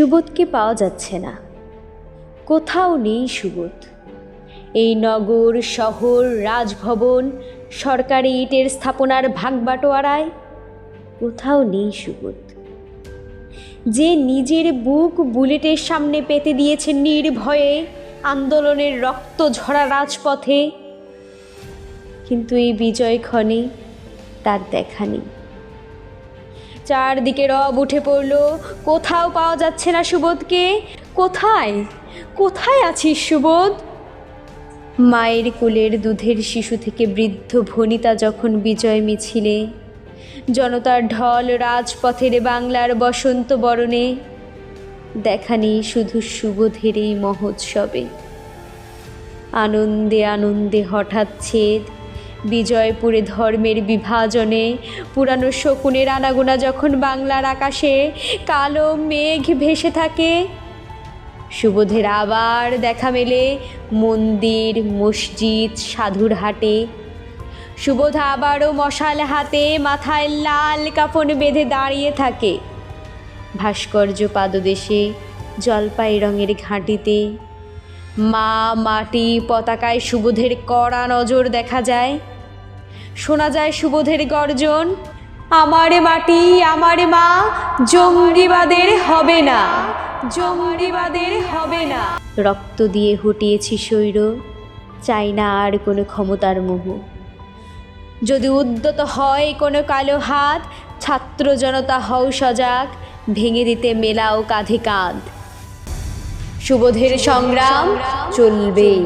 সুবোধকে পাওয়া যাচ্ছে না। কোথাও নেই সুবোধ। এই নগর, শহর, রাজভবন, সরকারি ইটের স্থাপনার ভাগবাটোয়ারায় কোথাও নেই সুবোধ। যে নিজের বুক বুলেটের সামনে পেতে দিয়েছে নির্ভয়ে আন্দোলনের রক্ত ঝরা রাজপথে, কিন্তু এই বিজয় ক্ষণে তার দেখা নেই। চারদিকে রব উঠে পড়ল। কোথাও পাওয়া যাচ্ছে না সুবোধকে। কোথায়? কোথায় আছিস সুবোধ? মায়ের কোলের দুধের শিশু থেকে বৃদ্ধ ভনিতা যখন বিজয় মিছিলে, জনতার ঢল রাজপথের বাংলার বসন্ত বরণে, দেখা নেই শুধু সুবোধের এই মহোৎসবে। আনন্দে আনন্দে হঠাৎ ছেদ বিজয়পুরে ধর্মের বিভাজনে, পুরানো শকুনের আনাগোনা যখন বাংলার আকাশে, কালো মেঘ ভেসে থাকে। সুবোধের আবার দেখা মেলে মন্দির, মসজিদ, সাধুর হাটে। সুবোধ আবারও মশাল হাতে মাথায় লাল কাফন বেঁধে দাঁড়িয়ে থাকে। ভাস্কর্য পাদদেশে, জলপাই রঙের ঘাঁটিতে। মা মাটি পতাকায় সুবোধের কড়া নজর দেখা যায়। শোনা যায় সুবোধের গর্জন, আমারে মাটি, আমারে মা, জঙ্গিবাদের হবে না, জঙ্গিবাদের হবে না। রক্ত দিয়ে হটিয়েছি শৈর চাই না আর কোনো ক্ষমতার মোহ। যদি উদ্যত হয় কোনো কালো হাত, ছাত্র জনতা হও সজাগ, ভেঙে দিতে মেলাও কাঁধে কাঁধ। সুবোধের সংগ্রাম চলবেই।